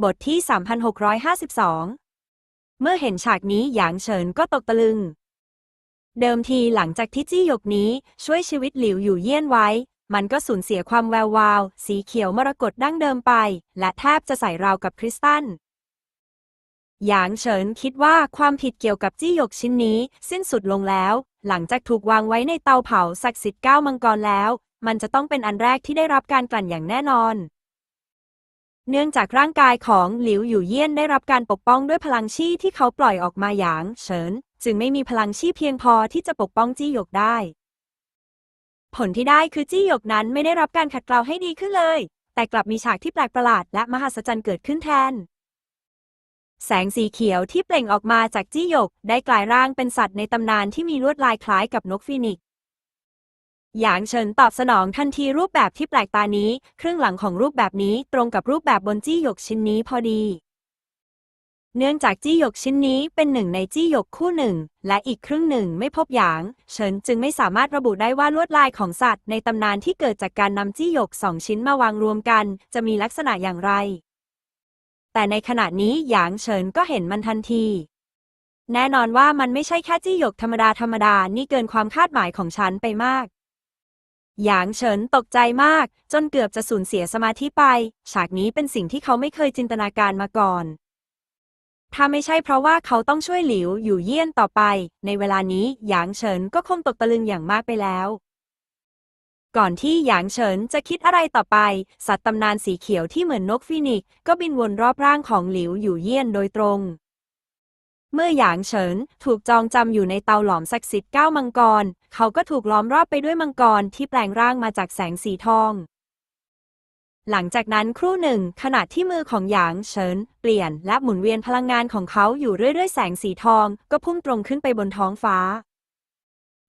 บทที่ 3652 เมื่อเห็นฉากนี้หยางเฉินก็ตกตะลึง เดิมทีหลังจากที่จี้หยกนี้ช่วยชีวิตหลิวอยู่เยี่ยนไว้ มันก็สูญเสียความแวววาว สีเขียวมรกตดั้งเดิมไป และแทบจะใส่ราวกับคริสตัลหยางเฉินคิดว่าความผิดเกี่ยวกับจี้หยกชิ้นนี้ สิ้นสุดลงแล้ว หลังจากถูกวางไว้ในเตาเผาศักดิ์สิทธิ์เก้ามังกรแล้ว มันจะต้องเป็นอันแรกที่ได้รับการกลั่นอย่างแน่นอน เนื่องจากร่างกายของหลิวอยู่เยี่ยนได้รับการปกป้องด้วยพลังชีที่เขาปล่อยออกมาอย่าง เฉิน จึงไม่มีพลังชีเพียงพอที่จะปกป้องจี้หยกได้ ผลที่ได้คือจี้หยกนั้นไม่ได้รับการขัดเกลาให้ดีขึ้นเลย แต่กลับมีฉากที่แปลกประหลาดและมหัศจรรย์เกิดขึ้นแทน แสงสีเขียวที่เปล่งออกมาจากจี้หยก ได้กลายร่างเป็นสัตว์ในตำนานที่มีลวดลายคล้ายกับนกฟีนิกซ์ หยางเฉินตอบสนองทันทีรูปแบบที่แปลกตานี้ครึ่งหลังของรูปแบบนี้ตรงกับรูปแบบบนจี้หยกชิ้นนี้พอดี เนื่องจากจี้หยกชิ้นนี้เป็นหนึ่งในจี้หยกคู่หนึ่ง และอีกครึ่งหนึ่งไม่พบหยาง เฉินจึงไม่สามารถระบุได้ว่าลวดลายของสัตว์ในตำนานที่เกิดจากการนำจี้หยกสองชิ้นมาวางรวมกัน จะมีลักษณะอย่างไร แต่ในขณะนี้หยางเฉินก็เห็นมันทันทีแน่นอนว่ามันไม่ใช่แค่จี้หยกธรรมดาธรรมดา นี่เกินความคาดหมายของฉันไปมาก หยางเฉินตกใจมาก จนเกือบจะสูญเสียสมาธิไป ฉากนี้เป็นสิ่งที่เขาไม่เคยจินตนาการมาก่อน ถ้าไม่ใช่เพราะว่าเขาต้องช่วยหลิวอยู่เยี่ยนต่อไป ในเวลานี้หยางเฉินก็คงตกตะลึงอย่างมากไปแล้ว ก่อนที่หยางเฉินจะคิดอะไรต่อไป สัตว์ตำนานสีเขียวที่เหมือนนกฟีนิกก็บินวนรอบร่างของหลิวอยู่เยี่ยนโดยตรงเมื่อหยางเฉินถูกจองจำอยู่ในเตาหลอมศักดิ์สิทธิ์เก้ามังกร เขาก็ถูกล้อมรอบไปด้วยมังกรที่แปลงร่างมาจากแสงสีทอง หลังจากนั้นครู่หนึ่ง ขณะที่มือของหยางเฉินเปลี่ยนและหมุนเวียนพลังงานของเขาอยู่เรื่อยๆ แสงสีทอง ก็พุ่งตรงขึ้นไปบนท้องฟ้า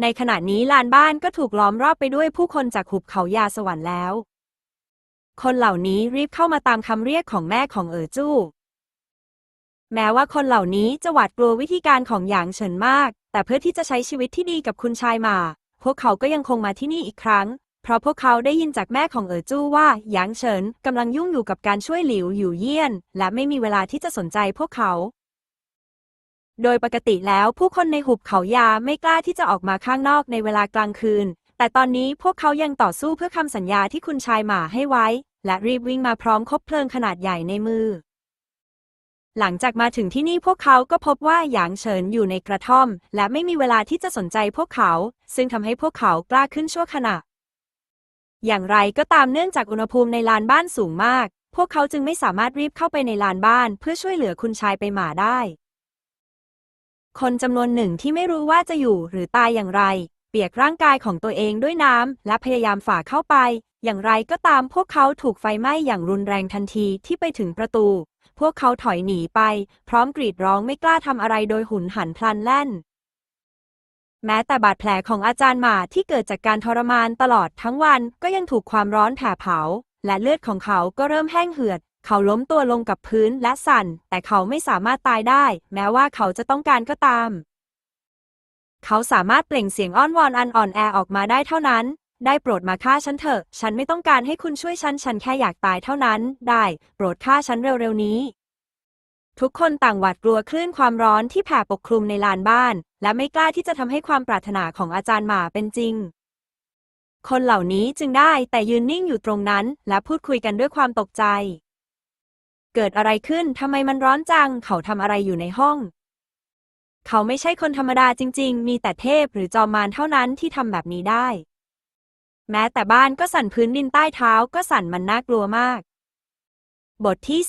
ในขณะนี้ลานบ้านก็ถูกล้อมรอบไปด้วยผู้คนจากหุบเขายาสวรรค์แล้ว คนเหล่านี้รีบเข้ามาตามคำเรียกของแม่ของเอ๋อจู้แม้ว่าคนเหล่านี้จะหวาดกลัววิธีการของหยางเฉินมาก แต่เพื่อที่จะใช้ชีวิตที่ดีกับคุณชายหมา พวกเขาก็ยังคงมาที่นี่อีกครั้ง เพราะพวกเขาได้ยินจากแม่ของเอ๋อจู้ว่าหยางเฉินกำลังยุ่งอยู่กับการช่วยหลิวอยู่เยี่ยน และไม่มีเวลาที่จะสนใจพวกเขา โดยปกติแล้วผู้คนในหุบเขายาไม่กล้าที่จะออกมาข้างนอกในเวลากลางคืน แต่ตอนนี้พวกเขายังต่อสู้เพื่อคำสัญญาที่คุณชายหมาให้ไว้ และรีบวิ่งมาพร้อมคบเพลิงขนาดใหญ่ในมือ หลังจากมาถึงที่นี่พวกเขาก็พบว่าหยางเฉินอยู่ในกระท่อม และไม่มีเวลาที่จะสนใจพวกเขา ซึ่งทำให้พวกเขากล้าขึ้นชั่วขณะ อย่างไรก็ตามเนื่องจากอุณหภูมิในลานบ้านสูงมาก พวกเขาจึงไม่สามารถรีบเข้าไปในลานบ้านเพื่อช่วยเหลือคุณชายไปหมาได้ คนจำนวนหนึ่งที่ไม่รู้ว่าจะอยู่หรือตายอย่างไร เปียกร่างกายของตัวเองด้วยน้ำและพยายามฝ่าเข้าไป อย่างไรก็ตามพวกเขาถูกไฟไหม้อย่างรุนแรงทันทีที่ไปถึงประตู พวกเขาถอยหนีไป พร้อมกรีดร้องไม่กล้าทำอะไรโดยหุนหันพลันแล่น แม้แต่บาดแผลของอาจารย์หมาที่เกิดจากการทรมานตลอดทั้งวันก็ยังถูกความร้อนแผดเผา และเลือดของเขาก็เริ่มแห้งเหือด เขาล้มตัวลงกับพื้นและสั่น แต่เขาไม่สามารถตายได้ แม้ว่าเขาจะต้องการก็ตาม เขาสามารถเปล่งเสียงอ้อนวอนอันอ่อนแอออกมาได้เท่านั้น ได้โปรดมาฆ่าฉันเถอะ ฉันไม่ต้องการให้คุณช่วยฉัน ฉันแค่อยากตายเท่านั้น ได้ โปรดฆ่าฉันเร็วๆนี้ ทุกคนต่างหวาดกลัวคลื่นความร้อนที่แผ่ปกคลุมในลานบ้าน และไม่กล้าที่จะทำให้ความปรารถนาของอาจารย์หมาเป็นจริง คนเหล่านี้จึงได้แต่ยืนนิ่งอยู่ตรงนั้น และพูดคุยกันด้วยความตกใจ เกิดอะไรขึ้นทำไมมันร้อนจัง เขาทำอะไรอยู่ในห้อง เขาไม่ใช่คนธรรมดาจริง ๆ มีแต่เทพหรือจอมมารเท่านั้นที่ทำแบบนี้ได้ แม้แต่บ้านก็สั่นพื้นดินใต้เท้าก็สั่นมันน่ากลัวมาก บทที่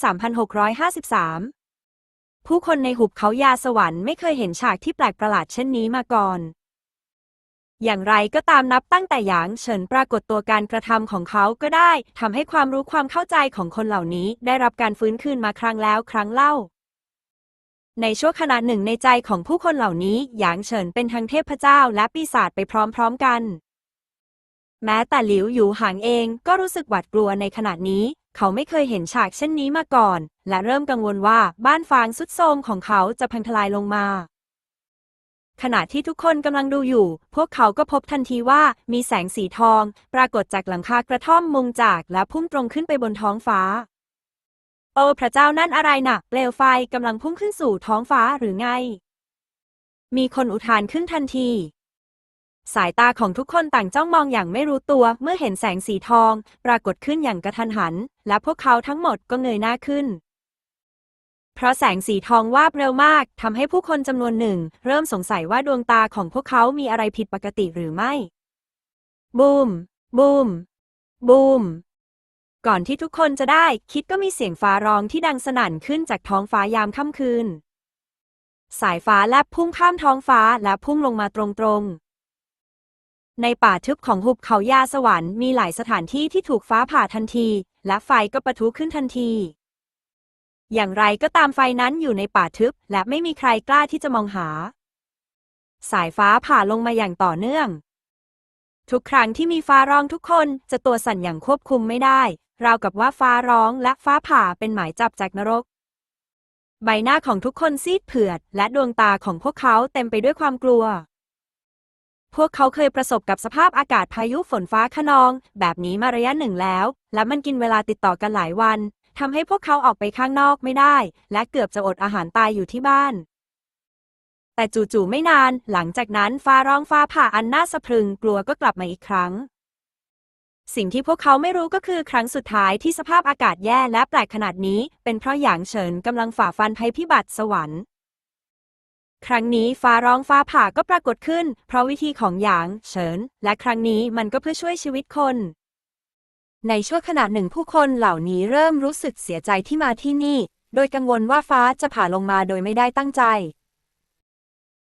3653 ผู้คนในหุบเขายาสวรรค์ไม่เคยเห็นฉากที่แปลกประหลาดเช่นนี้มาก่อน อย่างไรก็ตามนับตั้งแต่หยางเฉินปรากฏตัวการกระทำของเขาก็ได้ทำให้ความรู้ความเข้าใจของคนเหล่านี้ได้รับการฟื้นคืนมาครั้งแล้วครั้งเล่าในช่วงขณะหนึ่งในใจของผู้คนเหล่านี้ หยางเฉินเป็นทั้งเทพเจ้าและปีศาจไปพร้อมๆกัน แม้แต่หลิวหยูหางเองก็รู้สึกหวาดกลัวในขณะนี้ เขาไม่เคยเห็นฉากเช่นนี้มาก่อน และเริ่มกังวลว่าบ้านฟางสุดโทมของเขาจะพังทลายลงมา ขณะที่ทุกคนกำลังดูอยู่ พวกเขาก็พบทันทีว่ามีแสงสีทอง ปรากฏจากหลังคากระท่อมมุงจากและพุ่งตรงขึ้นไปบนท้องฟ้า โอ้พระเจ้านั่นอะไรน่ะเปลวไฟกำลังพุ่งขึ้นสู่ท้องฟ้าหรือไง มีคนอุทานขึ้นทันที สายตาของทุกคนต่างจ้องมองอย่างไม่รู้ตัว เมื่อเห็นแสงสีทอง ปรากฏขึ้นอย่างกระทันหัน และพวกเขาทั้งหมดก็เงยหน้าขึ้น เพราะแสงสีทองวาบเร็วมากทำให้ผู้คนจำนวนหนึ่ง เริ่มสงสัยว่าดวงตาของพวกเขามีอะไรผิดปกติหรือไม่ บูม บูม บูม ก่อนที่ทุกคนจะได้คิดก็มีเสียงฟ้าร้องที่ดังสนั่นขึ้นจากท้องฟ้ายามค่ำคืน สายฟ้าแลบพุ่งข้ามท้องฟ้าและพุ่งลงมาตรงๆ ในป่าทึบของหุบเขายาสวรรค์มีหลายสถานที่ที่ถูกฟ้าผ่าทันที และไฟก็ปะทุขึ้นทันที อย่างไรก็ตามไฟนั้นอยู่ในป่าทึบ และไม่มีใครกล้าที่จะมองหา สายฟ้าผ่าลงมาอย่างต่อเนื่อง ทุกครั้งที่มีฟ้าร้องทุกคนจะตัวสั่นอย่างควบคุมไม่ได้ ราวกับว่าฟ้าร้องและฟ้าผ่าเป็นหมายจับจากนรก ใบหน้าของทุกคนซีดเผือด และดวงตาของพวกเขาเต็มไปด้วยความกลัว พวกเขาเคยประสบกับสภาพอากาศพายุฝนฟ้าคะนอง แบบนี้มาระยะหนึ่งแล้ว และมันกินเวลาติดต่อกันหลายวันทำให้พวกเขาออกไปข้างนอกไม่ได้ และเกือบจะอดอาหารตายอยู่ที่บ้าน แต่จู่ๆไม่นาน หลังจากนั้นฟ้าร้องฟ้าผ่าอันน่าสะพรึงกลัวก็กลับมาอีกครั้ง สิ่งที่พวกเขาไม่รู้ก็คือครั้งสุดท้ายที่สภาพอากาศแย่และแปลกขนาดนี้ เป็นเพราะหยางเฉินกำลังฝ่าฟันภัยพิบัติสวรรค์ ครั้งนี้ฟ้าร้องฟ้าผ่าก็ปรากฏขึ้น เพราะวิธีของหยาง เฉิน และครั้งนี้มันก็เพื่อช่วยชีวิตคน ในช่วงขณะหนึ่งผู้คนเหล่านี้เริ่มรู้สึกเสียใจที่มาที่นี่ โดยกังวลว่าฟ้าจะผ่าลงมาโดยไม่ได้ตั้งใจ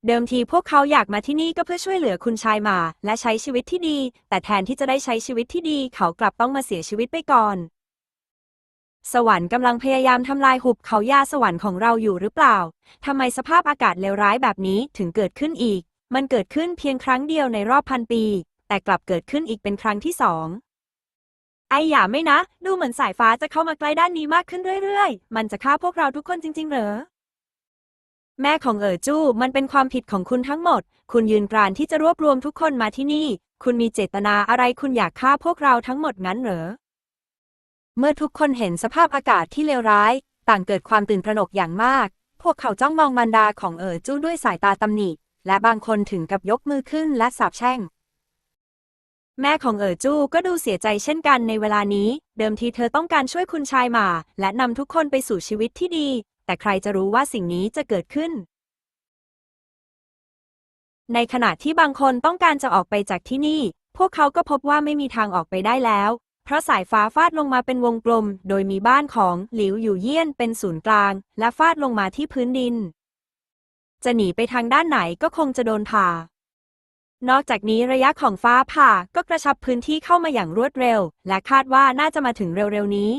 เดิมทีพวกเขาอยากมาที่นี่ก็เพื่อช่วยเหลือคุณชายหมา และใช้ชีวิตที่ดี แต่แทนที่จะได้ใช้ชีวิตที่ดี เขากลับต้องมาเสียชีวิตไปก่อน สวรรค์กำลังพยายามทำลายหุบเขายาสวรรค์ของเราอยู่หรือเปล่า ทำไมสภาพอากาศเลวร้ายแบบนี้ถึงเกิดขึ้นอีก มันเกิดขึ้นเพียงครั้งเดียวในรอบพันปี แต่กลับเกิดขึ้นอีกเป็นครั้งที่สอง ไอ้อย่าไม่นะ ดูเหมือนสายฟ้าจะเข้ามาใกล้ด้านนี้มากขึ้นเรื่อยๆ มันจะฆ่าพวกเราทุกคนจริง ๆ เหรอ แม่ของเอ๋อจู้มันเป็นความผิดของคุณทั้งหมด คุณยืนกรานที่จะรวบรวมทุกคนมาที่นี่ คุณมีเจตนาอะไรคุณอยากฆ่าพวกเราทั้งหมดงั้นเหรอ เมื่อทุกคนเห็นสภาพอากาศที่เลวร้าย ต่างเกิดความตื่นตระหนกอย่างมาก พวกเขาจ้องมองมารดาของเอ๋อจู้ด้วยสายตาตำหนิ และบางคนถึงกับยกมือขึ้นและสาปแช่ง แม่ของเอ๋อจู้ก็ดูเสียใจเช่นกันในเวลานี้ เดิมทีเธอต้องการช่วยคุณชายหมา และนำทุกคนไปสู่ชีวิตที่ดี แต่ใครจะรู้ว่าสิ่งนี้จะเกิดขึ้น ในขณะที่บางคนต้องการจะออกไปจากที่นี่ พวกเขาก็พบว่าไม่มีทางออกไปได้แล้ว เพราะสายฟ้าฟาดลงมาเป็นวงกลม โดยมีบ้านของหลิวอยู่เยี่ยนเป็นศูนย์กลาง และฟาดลงมาที่พื้นดิน จะหนีไปทางด้านไหนก็คงจะโดนผ่า นอกจากนี้ระยะของฟ้าผ่าก็กระชับพื้นที่เข้ามาอย่างรวดเร็ว และคาดว่าน่าจะมาถึงเร็วๆนี้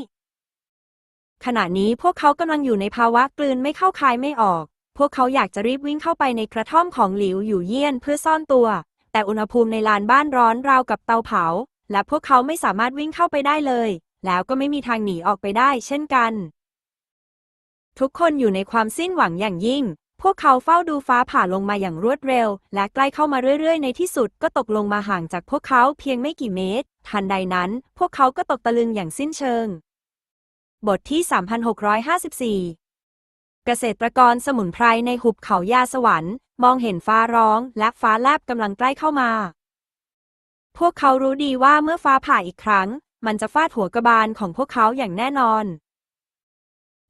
ขณะนี้พวกเขากำลังอยู่ในภาวะกลืนไม่เข้าคายไม่ออก พวกเขาอยากจะรีบวิ่งเข้าไปในกระท่อมของหลิวอยู่เยี่ยนเพื่อซ่อนตัว แต่อุณหภูมิในลานบ้านร้อนราวกับเตาเผา และพวกเขาไม่สามารถวิ่งเข้าไปได้เลย แล้วก็ไม่มีทางหนีออกไปได้เช่นกัน ทุกคนอยู่ในความสิ้นหวังอย่างยิ่ง พวกเขาเฝ้าดูฟ้าผ่าลงมาอย่างรวดเร็ว และใกล้เข้ามาเรื่อยๆ ในที่สุดก็ตกลงมาห่างจากพวกเขาเพียงไม่กี่เมตร ทันใดนั้น พวกเขาก็ตกตะลึงอย่างสิ้นเชิง บทที่ 3654เกษตรกรสมุนไพรในหุบเขายาสวรรค์ มองเห็นฟ้าร้อง และฟ้าแลบกำลังใกล้เข้ามา พวกเขารู้ดีว่าเมื่อฟ้าผ่าอีกครั้ง มันจะฟาดหัวกระบาลของพวกเขาอย่างแน่นอน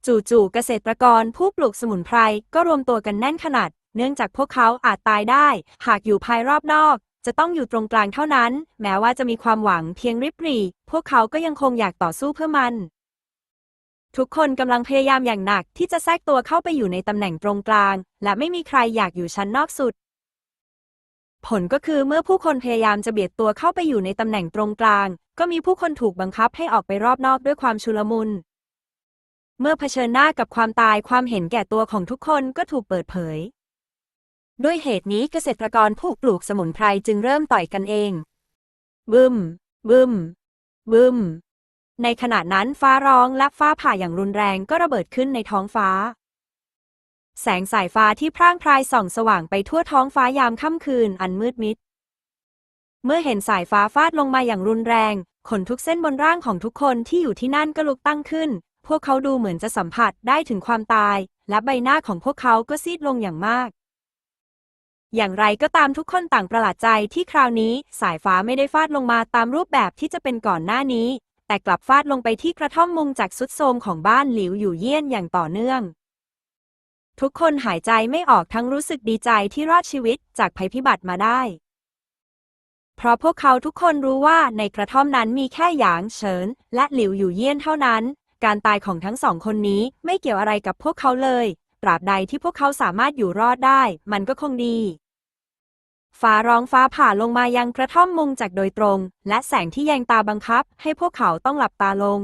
จู่ๆเกษตรกรผู้ปลูกสมุนไพรก็รวมตัวกันแน่นขนาด เนื่องจากพวกเขาอาจตายได้ หากอยู่ภายรอบนอก จะต้องอยู่ตรงกลางเท่านั้น แม้ว่าจะมีความหวังเพียงริบหรี่ พวกเขาก็ยังคงอยากต่อสู้เพื่อมัน ทุกคนกำลังพยายามอย่างหนักที่จะแทรกตัวเข้าไปอยู่ในตำแหน่งตรงกลาง และไม่มีใครอยากอยู่ชั้นนอกสุด ผลก็คือเมื่อผู้คนพยายามจะเบียดตัวเข้าไปอยู่ในตำแหน่งตรงกลาง ก็มีผู้คนถูกบังคับให้ออกไปรอบนอกด้วยความชุลมุน เมื่อเผชิญหน้ากับความตายความเห็นแก่ตัวของทุกคนก็ถูกเปิดเผย ด้วยเหตุนี้เกษตรกรผู้ปลูกสมุนไพรจึงเริ่มต่อยกันเอง บึม บึม บึม ในขณะนั้นฟ้าร้องและฟ้าผ่าอย่างรุนแรงก็ระเบิดขึ้นในท้องฟ้า แสงสายฟ้าที่พร่างพรายส่องสว่างไปทั่วท้องฟ้ายามค่ำคืนอันมืดมิด เมื่อเห็นสายฟ้าฟาดลงมาอย่างรุนแรง ขนทุกเส้นบนร่างของทุกคนที่อยู่ที่นั่นก็ลุกตั้งขึ้น พวกเขาดูเหมือนจะสัมผัสได้ถึงความตาย และใบหน้าของพวกเขาก็ซีดลงอย่างมาก อย่างไรก็ตามทุกคนต่างประหลาดใจที่คราวนี้สายฟ้าไม่ได้ฟาดลงมาตามรูปแบบที่จะเป็นก่อนหน้านี้ แต่กลับฟาดลงไปที่กระท่อมมุงจากสุดโทมของบ้านหลิวอยู่เยี่ยนอย่างต่อเนื่อง ทุกคนหายใจไม่ออกทั้งรู้สึกดีใจที่รอดชีวิตจากภัยพิบัติมาได้ เพราะพวกเขาทุกคนรู้ว่าในกระท่อมนั้นมีแค่หยางเฉิน และหลิวอยู่เยี่ยนเท่านั้น การตายของทั้งสองคนนี้ไม่เกี่ยวอะไรกับพวกเขาเลย ตราบใดที่พวกเขาสามารถอยู่รอดได้ มันก็คงดี ฟ้าร้องฟ้าผ่าลงมายังกระท่อมมุงจากโดยตรง และแสงที่แยงตาบังคับ ให้พวกเขาต้องหลับตาลง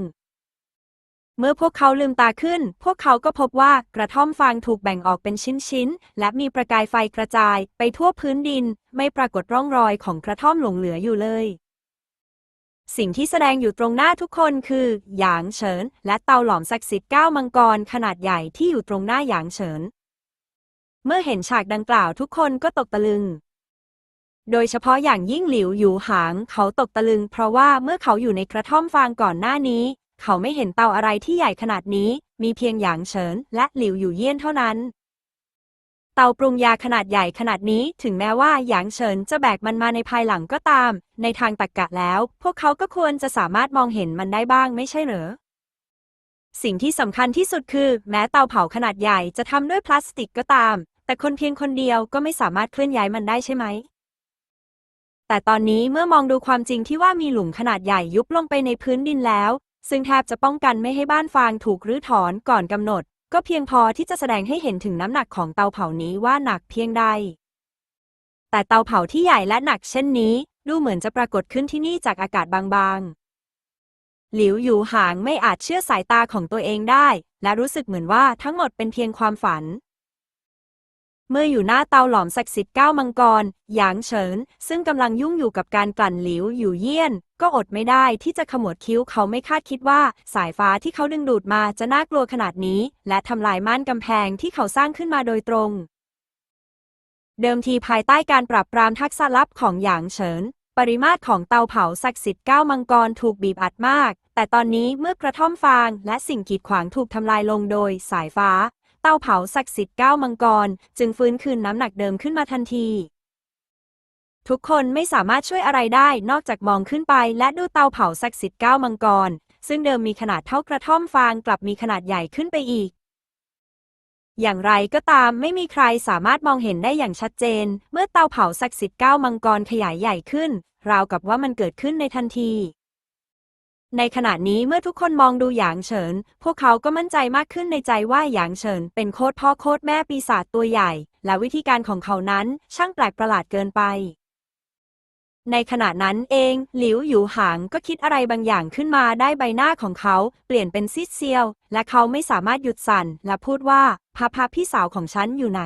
เมื่อพวกเขาลืมตาขึ้น พวกเขาก็พบว่ากระท่อมฟางถูกแบ่งออกเป็นชิ้นๆ และมีประกายไฟกระจายไปทั่วพื้นดิน ไม่ปรากฏร่องรอยของกระท่อมหลงเหลืออยู่เลย สิ่งที่แสดงอยู่ตรงหน้าทุกคนคือหยางเฉิน และเตาหลอมศักดิ์สิทธิ์เก้ามังกรขนาดใหญ่ที่อยู่ตรงหน้าหยางเฉิน เมื่อเห็นฉากดังกล่าวทุกคนก็ตกตะลึงโดยเฉพาะอย่างยิ่งหลิวหยูหางเขาตกตะลึงเพราะว่าเมื่อเขาอยู่ในกระท่อมฟางก่อนหน้านี้ เขาไม่เห็นเตาอะไรที่ใหญ่ขนาดนี้ มีเพียงหยางเฉินและหลิวอยู่เยี่ยนเท่านั้น เตาปรุงยาขนาดใหญ่ขนาดนี้ถึงแม้ว่าหยางเฉินจะแบกมันมาในภายหลังก็ตาม ในทางตรรกกะแล้ว พวกเขาก็ควรจะสามารถมองเห็นมันได้บ้างไม่ใช่เหรอสิ่งที่สำคัญที่สุดคือ แม้เตาเผาขนาดใหญ่จะทำด้วยพลาสติกก็ตาม แต่คนเพียงคนเดียวก็ไม่สามารถเคลื่อนย้ายมันได้ใช่ไหม แต่ตอนนี้เมื่อมองดูความจริงที่ว่ามีหลุมขนาดใหญ่ยุบลงไปในพื้นดินแล้ว ซึ่งแทบจะป้องกันไม่ให้บ้านฟางถูกรื้อถอนก่อนกำหนด ก็เพียงพอที่จะแสดงให้เห็นถึงน้ำหนักของเตาเผานี้ว่าหนักเพียงใด แต่เตาเผาที่ใหญ่และหนักเช่นนี้ ดูเหมือนจะปรากฏขึ้นที่นี่จากอากาศบางๆ หลิวหยูหางไม่อาจเชื่อสายตาของตัวเองได้ และรู้สึกเหมือนว่าทั้งหมดเป็นเพียงความฝัน เมื่ออยู่หน้าเตาหลอมศักดิ์สิทธิ์เก้ามังกร หยางเฉิน ซึ่งกำลังยุ่งอยู่กับการกลั่นหลิวอยู่เยี่ยน ก็อดไม่ได้ที่จะขมวดคิ้วเขาไม่คาดคิดว่า สายฟ้าที่เขาดึงดูดมาจะน่ากลัวขนาดนี้ และทำลายม่านกำแพงที่เขาสร้างขึ้นมาโดยตรง เดิมทีภายใต้การปราบปรามทักษะลับของหยางเฉิน ปริมาตรของเตาเผาศักดิ์สิทธิ์เก้ามังกรถูกบีบอัดมาก แต่ตอนนี้เมื่อกระท่อมฟาง และสิ่งกีดขวางถูกทำลายลงโดยสายฟ้า เตาเผาศักดิ์สิทธิ์เก้ามังกร จึงฟื้นคืนน้ำหนักเดิมขึ้นมาทันที ทุกคนไม่สามารถช่วยอะไรได้นอกจากมองขึ้นไปและดูเตาเผาศักดิ์สิทธิ์เก้ามังกร ซึ่งเดิมมีขนาดเท่ากระท่อมฟางกลับมีขนาดใหญ่ขึ้นไปอีกอย่างไรก็ตามไม่มีใครสามารถมองเห็นได้อย่างชัดเจน เมื่อเตาเผาศักดิ์สิทธิ์เก้ามังกรขยายใหญ่ขึ้น ราวกับว่ามันเกิดขึ้นในทันที ในขณะนี้เมื่อทุกคนมองดูหยางเฉิน พวกเขาก็มั่นใจมากขึ้นในใจว่าหยางเฉิน เป็นโคตรพ่อโคตรแม่ปีศาจตัวใหญ่ และวิธีการของเขานั้นช่างแปลกประหลาดเกินไป ในขณะนั้นเอง หลิวหยูหางก็คิดอะไรบางอย่างขึ้นมาได้ใบหน้าของเขา เปลี่ยนเป็นซีดเซียว และเขาไม่สามารถหยุดสั่นและพูดว่าพาพาพี่สาวของฉันอยู่ไหน